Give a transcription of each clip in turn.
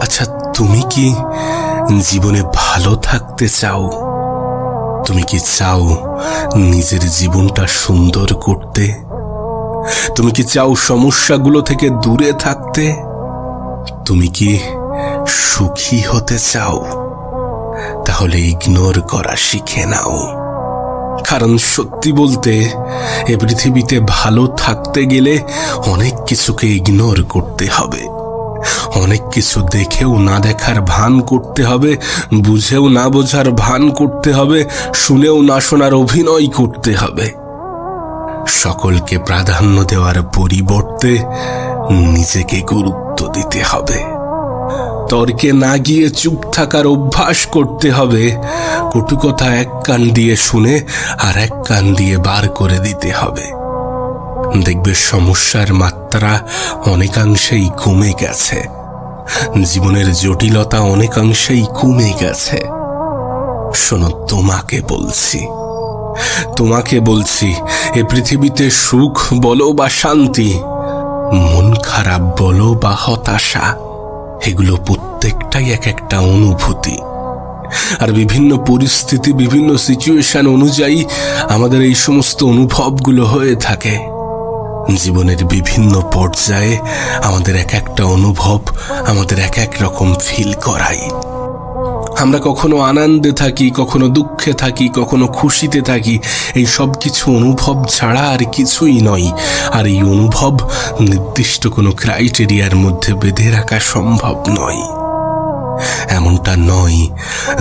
আচ্ছা তুমি কি জীবনে ভালো থাকতে চাও? তুমি কি চাও নিজের জীবনটা সুন্দর করতে? তুমি কি চাও সমস্যাগুলো থেকে দূরে থাকতে? তুমি কি সুখী হতে চাও? তাহলে ইগনোর করা শিখে নাও। কারণ সত্যি বলতে, এ পৃথিবীতে ভালো থাকতে গেলে অনেক কিছুকে ইগনোর করতে হবে। অনেক কিছু দেখেও না দেখার ভান করতে হবে, বুঝেও না বোঝার ভান করতে হবে, শুনেও না শোনার অভিনয় করতে হবে। সকলকে প্রাধান্য দেওয়ার পরিবর্তে নিজেকে গুরুত্ব দিতে হবে। তর্কে না গিয়ে চুপ থাকার অভ্যাস করতে হবে, কটু কথা এক কান দিয়ে শুনে আর এক কান দিয়ে বার করে দিতে হবে। দেখবে সমস্যার মাত্রা অনেকাংশেই কমে গেছে। জীবনের জটিলতা অনেকাংশেই কমে গেছে। শোনো, তোমাকে বলছি। তোমাকে বলছি, এ পৃথিবীতে সুখ বলো বা শান্তি, মন খারাপ বলো বা হতাশা, এগুলো প্রত্যেকটাই এক একটা অনুভূতি। আর বিভিন্ন পরিস্থিতি, বিভিন্ন সিচুয়েশন অনুযায়ী আমাদের এই সমস্ত অনুভবগুলো হয়ে থাকে। জীবনের বিভিন্ন পর্যায়ে আমাদের এক একটা অনুভব, আমাদের এক এক রকম ফিল করাই। আমরা কখনো আনন্দে থাকি, কখনো দুঃখে থাকি, কখনো খুশিতে থাকি, এই সব কিছু অনুভব ছাড়া আর কিছুই নয়। আর এই অনুভব নির্দিষ্ট কোনো ক্রাইটেরিয়ার মধ্যে বেঁধে রাখা সম্ভব নয়। এমনটা নয়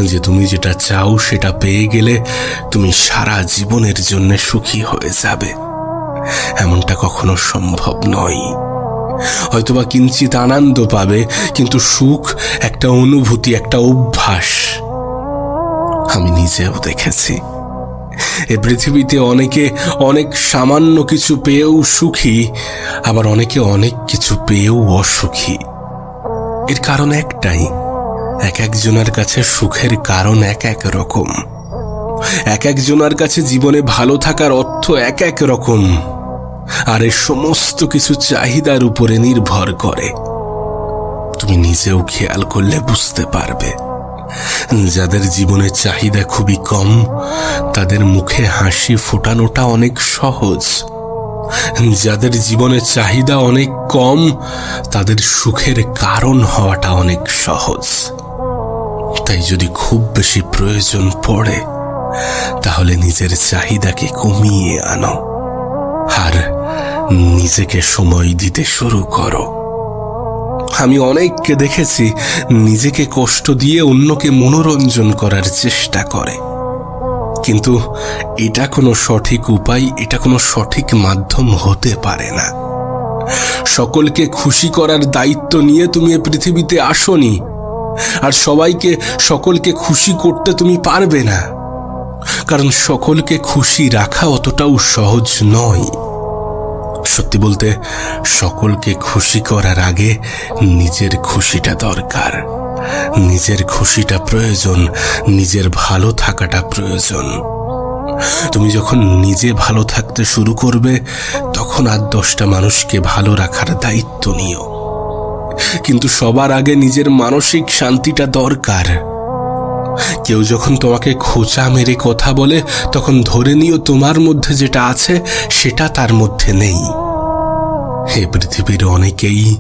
যে তুমি যেটা চাও সেটা পেয়ে গেলে তুমি সারা জীবনের জন্য সুখী হয়ে যাবে। এমনটা কখনো সম্ভব নয়। হয়তোবা কিঞ্চিত আনন্দ পাবে, কিন্তু সুখ একটা অনুভূতি, একটা অভ্যাস। আমি নিজেও দেখেছি। এ পৃথিবীতে অনেকে অনেক সামান্য কিছু পেয়েও সুখী, আবার অনেকে অনেক কিছু পেয়েও অসুখী। এর কারণ একটাই, এক একজনের কাছে সুখের কারণ এক এক রকম। এক একজনের কাছে জীবনে ভালো থাকার অর্থ এক এক রকম। আর এ সমস্ত কিছু চাহিদার উপরে নির্ভর করে। তুমি নিজেও খেয়াল করলে বুঝতে পারবে। যাদের জীবনের চাহিদা খুবই কম, তাদের মুখে হাসি ফোটানোটা অনেক সহজ। যাদের জীবনে চাহিদা অনেক কম, তাদের সুখের কারণ হওয়াটা অনেক সহজ। তাই যদি খুব বেশি প্রয়োজন পড়ে, তাহলে নিজের চাহিদাকে কমিয়ে আনো। আর নিজেকে সময় দিতে শুরু করো। আমি অনেককে দেখেছি নিজেকে কষ্ট দিয়ে অন্যকে মনোরঞ্জন করার চেষ্টা করে। কিন্তু এটা কোনো সঠিক উপায়, এটা কোনো সঠিক মাধ্যম হতে পারে না। সকলকে খুশি করার দায়িত্ব নিয়ে তুমি এ পৃথিবীতে আসনি। আর সবাইকে সকলকে খুশি করতে তুমি পারবে না। কারণ সকলকে খুশি রাখা অতটাও সহজ নয়। সত্যি বলতে, সকলকে খুশি করার আগে নিজের খুশিটা দরকার। নিজের খুশিটা প্রয়োজন, নিজের ভালো থাকাটা প্রয়োজন। তুমি যখন নিজে ভালো থাকতে শুরু করবে, তখন আর দশটা মানুষকে ভালো রাখার দায়িত্ব নিও। কিন্তু সবার আগে নিজের মানসিক শান্তিটা দরকার। কেউ যখন তোমাকে খোঁচা মেরে কথা বলে, তখন ধরে নিও তোমার মধ্যে যেটা আছে, সেটা তার মধ্যে নেই। এ পৃথিবীর অনেকেই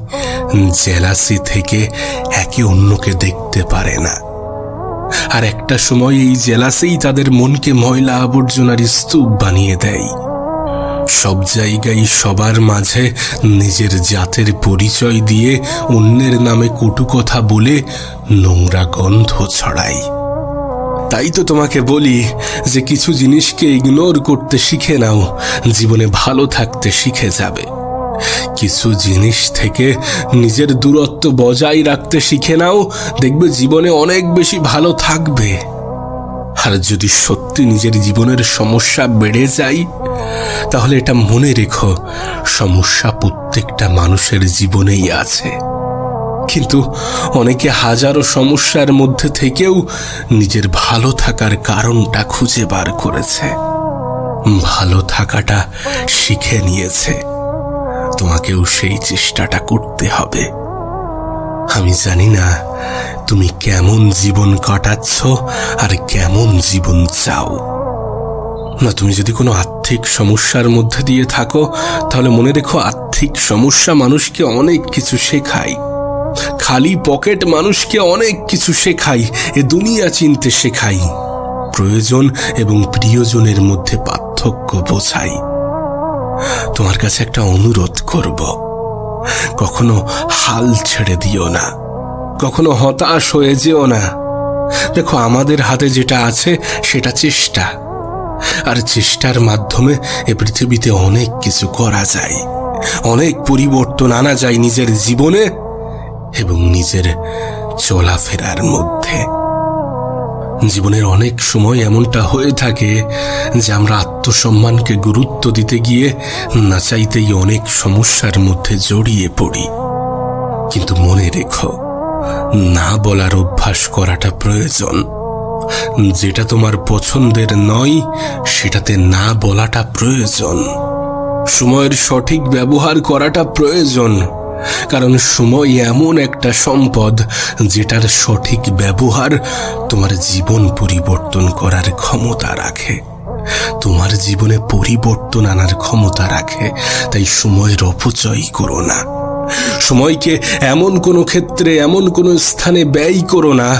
জেলাসি থেকে একে অন্যকে দেখতে পারে না। আর একটা সময় এই জেলাসেই তাদের মনকে ময়লা আবর্জনার স্তূপ বানিয়ে দেয়। সব জায়গায় সবার মাঝে নিজের জাতের পরিচয় দিয়ে অন্যের নামে কটু কথা বলে নোংরা গন্ধ ছড়ায়। তাই তো তোমাকে বলি যে কিছু জিনিসকে ইগনোর করতে শিখে নাও, জীবনে ভালো থাকতে শিখে যাবে। কিছু জিনিস থেকে নিজের দূরত্ব বজায় রাখতে শিখে নাও, দেখবে জীবনে অনেক বেশি ভালো থাকবে। আর যদি সত্যি নিজের জীবনের সমস্যা বেড়ে যায়, তাহলে এটা মনে রেখো, সমস্যা প্রত্যেকটা মানুষের জীবনেই আছে। কিন্তু অনেকে হাজারো সমস্যার মধ্যে থেকেও নিজের ভালো থাকার কারণটা খুঁজে বার করেছে। ভালো থাকাটা শিখে নিয়েছে। তোমাকেও সেই চেষ্টাটা করতে হবে। আমি জানি না তুমি কেমন জীবন কাটাচ্ছ আর কেমন জীবন চাও। না, তুমি যদি কোনো আর্থিক সমস্যার মধ্যে দিয়ে থাকো, তাহলে মনে রেখো আর্থিক সমস্যা মানুষকে অনেক কিছু শেখায়। খালি পকেট মানুষকে অনেক কিছু শেখাই, এ দুনিয়া চিনতে শেখাই। প্রয়োজন এবং প্রিয়জনের মধ্যে পার্থক্য বোঝাই। তোমার কাছে একটা অনুরোধ করব। কখনো হাল ছেড়ে দিও না। কখনো হতাশ হয়ে যেও না। দেখো, আমাদের হাতে যেটা আছে, সেটা চেষ্টা। আর চেষ্টার মাধ্যমে এ পৃথিবীতে অনেক কিছু করা যায়। অনেক পরিবর্তন আনা যায় নিজের জীবনে। এবং নিজের চলাফেরার মধ্যে। জীবনের অনেক সময় এমনটা হয়ে থাকে যে আমরা আত্মসম্মানকে গুরুত্ব দিতে গিয়ে না চাইতেই অনেক সমস্যার মধ্যে জড়িয়ে পড়ি। কিন্তু মনে রেখো, না বলার অভ্যাস করাটা প্রয়োজন। যেটা তোমার পছন্দের নয়, সেটাতে না বলাটা প্রয়োজন। সময়ের সঠিক ব্যবহার করাটা প্রয়োজন। কারণ সময় এমন একটা সম্পদ যেটার সঠিক ব্যবহার তোমার জীবন পরিবর্তন করার ক্ষমতা রাখে। তোমার জীবনে পরিবর্তন আনার ক্ষমতা রাখে, তাই সময়ের অপচয় করো না। সময়কে এমন কোনো ক্ষেত্রে, এমন কোনো স্থানে ব্যয় করো না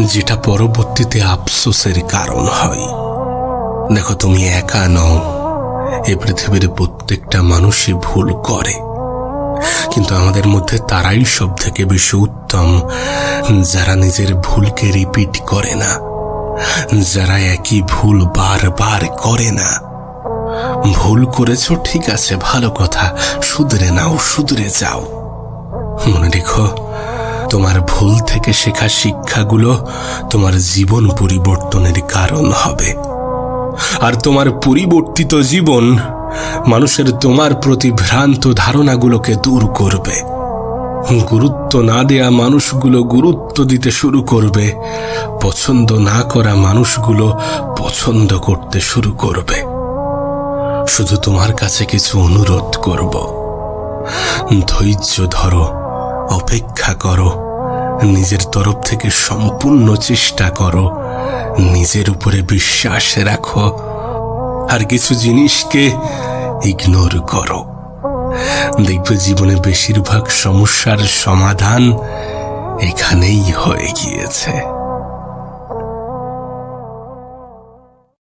যেটা পরবর্তীতে আফসোসের কারণ হয়। দেখো, তুমি একা নও। এ পৃথিবীর প্রত্যেকটা মানুষই ভুল করে। কিন্তু আমাদের মধ্যে তারাই সব থেকে বেশি উত্তম, যারা নিজের ভুলকে রিপিট করে না, যারা একই ভুল বারবার করে না। ভুল করেছ, ঠিক আছে, ভালো কথা, শুধরে নাও, শুধরে যাও। মনে রেখো, তোমার ভুল থেকে শেখা শিক্ষাগুলো তোমার জীবন পরিবর্তনের কারণ হবে। আর তোমার পরিবর্তিত জীবন মানুষের তোমার প্রতি ভ্রান্ত ধারণাগুলোকে দূর করবে। গুরুত্ব না দেয়া মানুষগুলো গুরুত্ব দিতে শুরু করবে। পছন্দ না করা মানুষগুলো পছন্দ করতে শুরু করবে। শুধু তোমার কাছে কিছু অনুরোধ করব। ধৈর্য ধরো, অপেক্ষা করো, নিজের তরফ থেকে সম্পূর্ণ চেষ্টা করো, নিজের উপরে বিশ্বাস রাখো। আর কিছু জিনিসকে ইগনোর করো। দেখবে জীবনে বেশিরভাগ সমস্যার সমাধান এখানেই হয়ে গিয়েছে।